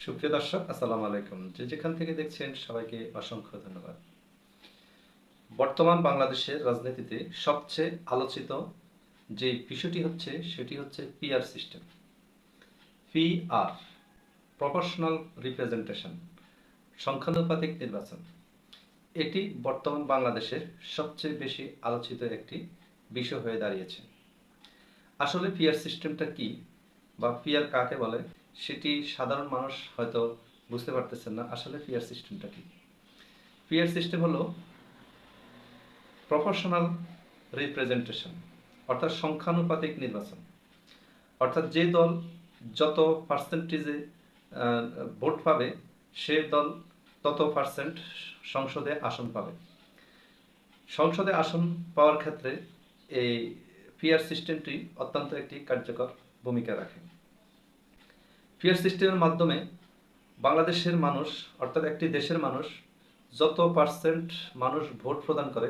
সুপ্রিয় দর্শক, আসসালামু আলাইকুম। যে যেখান থেকে দেখছেন, সবাইকে অসংখ্য ধন্যবাদ। বর্তমান বাংলাদেশের রাজনীতিতে সবচেয়ে আলোচিত যে বিষয়টি হচ্ছে, সেটি হচ্ছে PR system PR professional representation সংখ্যানুপাতিক নির্বাচন। এটি বর্তমান বাংলাদেশের সবচেয়ে বেশি আলোচিত একটি বিষয় হয়ে দাঁড়িয়েছে। আসলে পিআর সিস্টেমটা কি বা পিআর কাকে বলে? সেটি সাধারণ মানুষ হয়তো বুঝতে পারতেছেন না। আসলে পিআর সিস্টেমটা কি? পিআর সিস্টেম হলো প্রফেশনাল রিপ্রেজেন্টেশন অর্থাৎ সংখ্যানুপাতিক নির্বাচন। অর্থাৎ যে দল যত পার্সেন্টেজে ভোট পাবে, সে দল তত পার্সেন্ট সংসদে আসন পাবে। সংসদে আসন পাওয়ার ক্ষেত্রে এই পিআর সিস্টেমটি অত্যন্ত একটি কার্যকর ভূমিকা রাখে। পিয়ার সিস্টেমের মাধ্যমে বাংলাদেশের মানুষ, অর্থাৎ একটি দেশের মানুষ, যত পার্সেন্ট মানুষ ভোট প্রদান করে,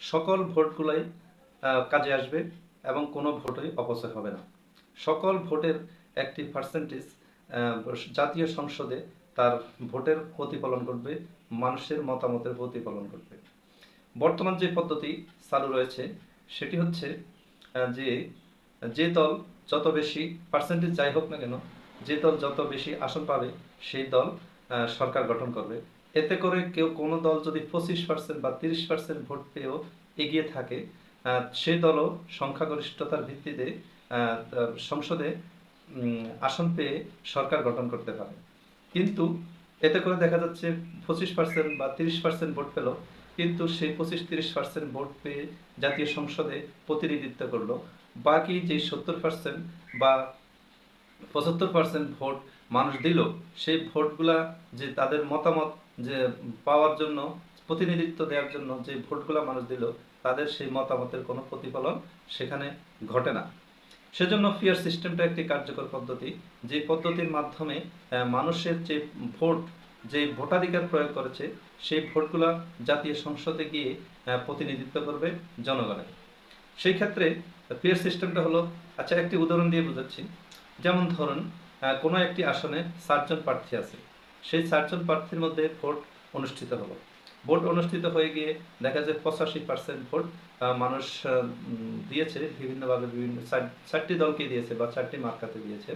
সকল ভোটগুলাই কাজে আসবে এবং কোনো ভোটই অপচয় হবে না। সকল ভোটের একটি পার্সেন্টেজ জাতীয় সংসদে তার ভোটের প্রতিফলন করবে মানুষের মতামতের প্রতিফলন করবে বর্তমান যে পদ্ধতি চালু রয়েছে, সেটি হচ্ছে যে যে দল যত বেশি পার্সেন্টেজ যাই হোক না কেন যে দল যত বেশি আসন পাবে, সেই দল সরকার গঠন করবে। এতে করে কেউ কোনো দল যদি পঁচিশ পার্সেন্ট বা তিরিশ পার্সেন্ট ভোট পেয়েও এগিয়ে থাকে সেই দলও সংখ্যাগরিষ্ঠতার ভিত্তিতে সংসদে আসন পেয়ে সরকার গঠন করতে পারে। কিন্তু এতে করে দেখা যাচ্ছে পঁচিশ পার্সেন্ট বা তিরিশ পার্সেন্ট ভোট পেল, কিন্তু সেই পঁচিশ তিরিশ পার্সেন্ট ভোট পেয়ে জাতীয় সংসদে প্রতিনিধিত্ব করল। বাকি যে সত্তর পার্সেন্ট বা পঁচাত্তর পার্সেন্ট ভোট মানুষ দিল। সেই ভোটগুলা যে তাদের মতামত যে পাওয়ার জন্য, প্রতিনিধিত্ব দেওয়ার জন্য যে ভোটগুলা মানুষ দিল, তাদের সেই মতামতের কোনো প্রতিফলন সেখানে ঘটে না। সেজন্য ফিয়ার সিস্টেমটা একটি কার্যকর পদ্ধতি। যে পদ্ধতির মাধ্যমে মানুষের যে ভোট, যে ভোটাধিকার প্রয়োগ করেছে, সেই ভোটগুলা জাতীয় সংসদে গিয়ে প্রতিনিধিত্ব করবে জনগণের। সেই ক্ষেত্রে পিয়ার সিস্টেমটা হলো আচ্ছা একটি উদাহরণ দিয়ে বোঝাচ্ছি। যেমন ধরুন কোনো একটি আসনে চারজন প্রার্থী আছে। সেই চারজন প্রার্থীর মধ্যে ভোট অনুষ্ঠিত হলো। ভোট অনুষ্ঠিত হয়ে গিয়ে দেখা যায় পঁচাশি পার্সেন্ট ভোট মানুষ দিয়েছে বিভিন্নভাবে বিভিন্ন চারটি দলকে দিয়েছে বা চারটি মার্কাতে দিয়েছে।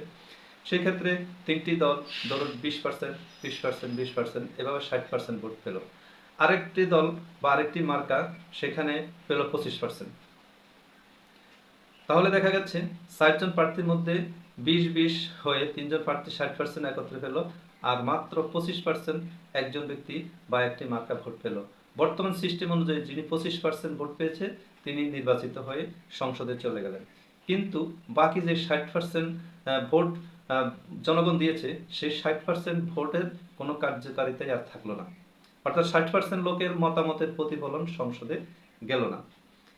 সেই ক্ষেত্রে তিনটি দল ধরুন বিশ পার্সেন্ট বিশ পার্সেন্ট বিশ পার্সেন্ট এভাবে ষাট পার্সেন্ট ভোট পেল। আরেকটি দল বা আরেকটি মার্কা সেখানে পেল পঁচিশ পার্সেন্ট তাহলে দেখা যাচ্ছে ষাটজন প্রার্থীর মধ্যে বিশ বিশ হয়ে তিনজন প্রার্থী ষাট পার্সেন্ট একত্রে পেল, আর মাত্র পঁচিশ পার্সেন্ট একজন ব্যক্তি বা একটি মার্কা ভোট পেল। বর্তমান সিস্টেম অনুযায়ী যিনি পঁচিশ পার্সেন্ট ভোট পেয়েছে, তিনি নির্বাচিত হয়ে সংসদে চলে গেলেন। কিন্তু বাকি যে ষাট পার্সেন্ট ভোট জনগণ দিয়েছে, সেই ষাট পার্সেন্ট ভোটের কোনো কার্যকারিতাই আর থাকল না। অর্থাৎ ষাট পার্সেন্ট লোকের মতামতের প্রতিফলন সংসদে গেল না।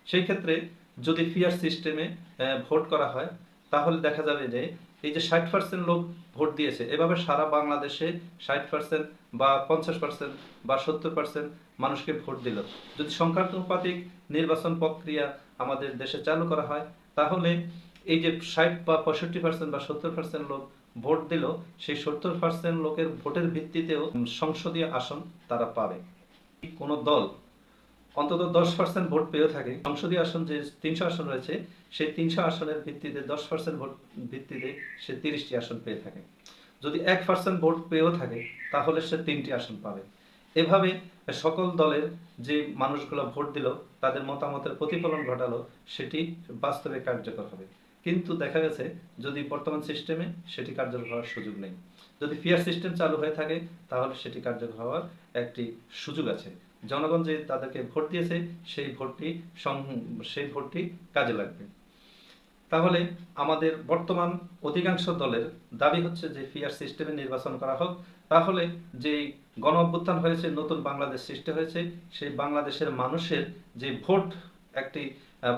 সেই ক্ষেত্রে যদি ফিয়ার সিস্টেমে ভোট করা হয় তাহলে দেখা যাবে যে এই যে ষাট পার্সেন্ট লোক ভোট দিয়েছে, এভাবে সারা বাংলাদেশে ষাট পার্সেন্ট বা পঞ্চাশ পার্সেন্ট বা সত্তর পার্সেন্ট মানুষকে ভোট দিল। যদি সংখ্যানুপাতিক নির্বাচন প্রক্রিয়া আমাদের দেশে চালু করা হয়, তাহলে এই যে ষাট বা পঁয়ষট্টি পার্সেন্ট বা সত্তর পার্সেন্ট লোক ভোট দিল, সেই সত্তর পার্সেন্ট লোকের ভোটের ভিত্তিতেও সংসদীয় আসন তারা পাবে। কোনো দল অন্তত দশ পার্সেন্ট ভোট পেয়েও থাকে। সংসদীয় আসন যে তিনশো আসন রয়েছে, সেই তিনশো আসনের ভিত্তিতে দশ পার্সেন্ট ভোট ভিত্তিতে সে তিরিশটি আসন পেয়ে থাকে। যদি এক পার্সেন্ট ভোট পেয়েও থাকে, তাহলে সে তিনটি আসন পাবে। এভাবে সকল দলের যে মানুষগুলো ভোট দিল, তাদের মতামতের প্রতিফলন ঘটালো, সেটি বাস্তবে কার্যকর হবে। কিন্তু দেখা গেছে, যদি বর্তমান সিস্টেমে সেটি কার্যকর হওয়ার সুযোগ নেই। যদি ফিয়ার সিস্টেম চালু হয়ে থাকে, তাহলে সেটি কার্যকর হওয়ার একটি সুযোগ আছে। জনগণ যে তাদেরকে ভোট দিয়েছে, সেই ভোটটি সেই ভোটটি কাজে লাগবে। তাহলে আমাদের বর্তমান অধিকাংশ দলের দাবি হচ্ছে যে ফিয়ার সিস্টেমে নির্বাচন করা হোক। তাহলে যে গণ অভ্যুত্থান হয়েছে, নতুন বাংলাদেশ সৃষ্টি হয়েছে, সেই বাংলাদেশের মানুষের যে ভোট, একটি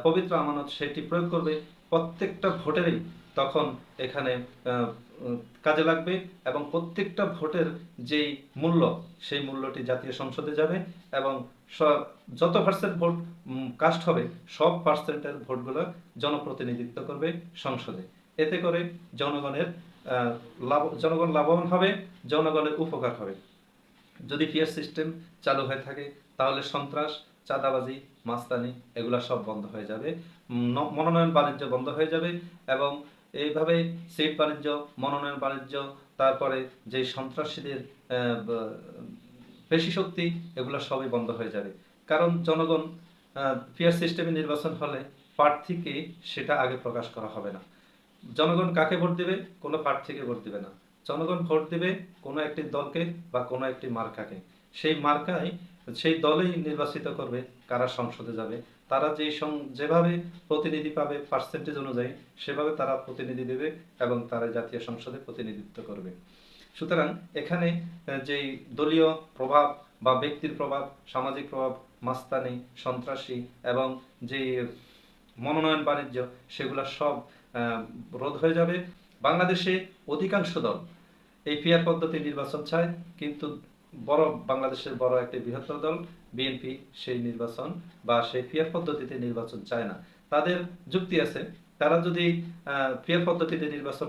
পবিত্র আমানত, সেটি প্রয়োগ করবে প্রত্যেকটা ভোটেরই তখন এখানে কাজে লাগবে এবং প্রত্যেকটা ভোটের যেই মূল্য, সেই মূল্যটি জাতীয় সংসদে যাবে এবং যত পার্সেন্ট ভোট কাস্ট হবে, সব পার্সেন্টের ভোটগুলো জনপ্রতিনিধিত্ব করবে সংসদে। এতে করে জনগণের লাভ, জনগণ লাভবান হবে, জনগণের উপকার হবে। যদি পিয়ার সিস্টেম চালু হয়ে থাকে, তাহলে সন্ত্রাস, চাঁদাবাজি, মাস্তানি, এগুলা সব বন্ধ হয়ে যাবে। মনোনয়ন বাণিজ্য বন্ধ হয়ে যাবে এবং এইভাবে সিট বাণিজ্য, মনোনয়ন বাণিজ্য, তারপরে যে সন্ত্রাসীদের পেশি শক্তি, এগুলো সবই বন্ধ হয়ে যাবে। কারণ জনগণ পিয়ার সিস্টেমে নির্বাচন হলে প্রার্থীকে সেটা আগে প্রকাশ করা হবে না। জনগণ কাকে ভোট দেবে? কোনো প্রার্থীকে ভোট দেবে না। জনগণ ভোট দেবে কোনো একটি দলকে বা কোনো একটি মার্কাকে। সেই মার্কায় সেই দলেই নির্বাচিত করবে, কারা সংসদে যাবে। তারা যেই যেভাবে প্রতিনিধি পাবে পার্সেন্টেজ অনুযায়ী, সেভাবে তারা প্রতিনিধি দেবে এবং তারা জাতীয় সংসদে প্রতিনিধিত্ব করবে। সুতরাং এখানে যেই দলীয় প্রভাব বা ব্যক্তির প্রভাব, সামাজিক প্রভাব, মাস্তানি, সন্ত্রাসী এবং যে মনোনয়ন বাণিজ্য, সেগুলো সব রোধ হয়ে যাবে। বাংলাদেশে অধিকাংশ দল এই পিয়ার পদ্ধতি নির্বাচন চায়, কিন্তু বড় বাংলাদেশের বড় একটি বৃহত্তর দল, বিএনপি, সেই নির্বাচন বা সেই পিয়ার পদ্ধতিতে নির্বাচন চায় না। তাদের যুক্তি আছে, তারা যদি পিয়ার পদ্ধতিতে নির্বাচন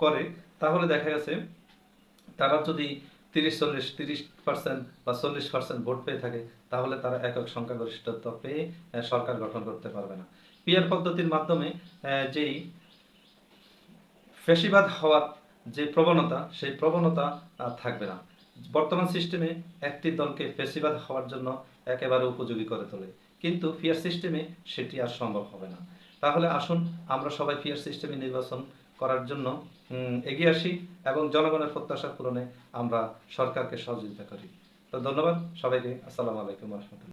করে, তাহলে দেখা গেছে তারা যদি তিরিশ, চল্লিশ, তিরিশ পার্সেন্ট বা চল্লিশ পার্সেন্ট ভোট পেয়ে থাকে, তাহলে তারা একক সংখ্যাগরিষ্ঠতা পেয়ে সরকার গঠন করতে পারবে না। পিয়ার পদ্ধতির মাধ্যমে যেই ফেসিবাদ হওয়ার যে প্রবণতা, সেই প্রবণতা থাকবে না। বর্তমান সিস্টেমে একটি দলকে ফেসিবাদ হওয়ার জন্য একেবারে উপযোগী করে তোলে। কিন্তু ফিয়ার সিস্টেমে সেটি আর সম্ভব হবে না। তাহলে আসুন আমরা সবাই ফিয়ার সিস্টেমে নির্বাচন করার জন্য এগিয়ে আসি এবং জনগণের প্রত্যাশা পূরণে আমরা সরকারকে সহযোগিতা করি। তো ধন্যবাদ সবাইকে। আসসালামু আলাইকুম রহমতুল্লাহ।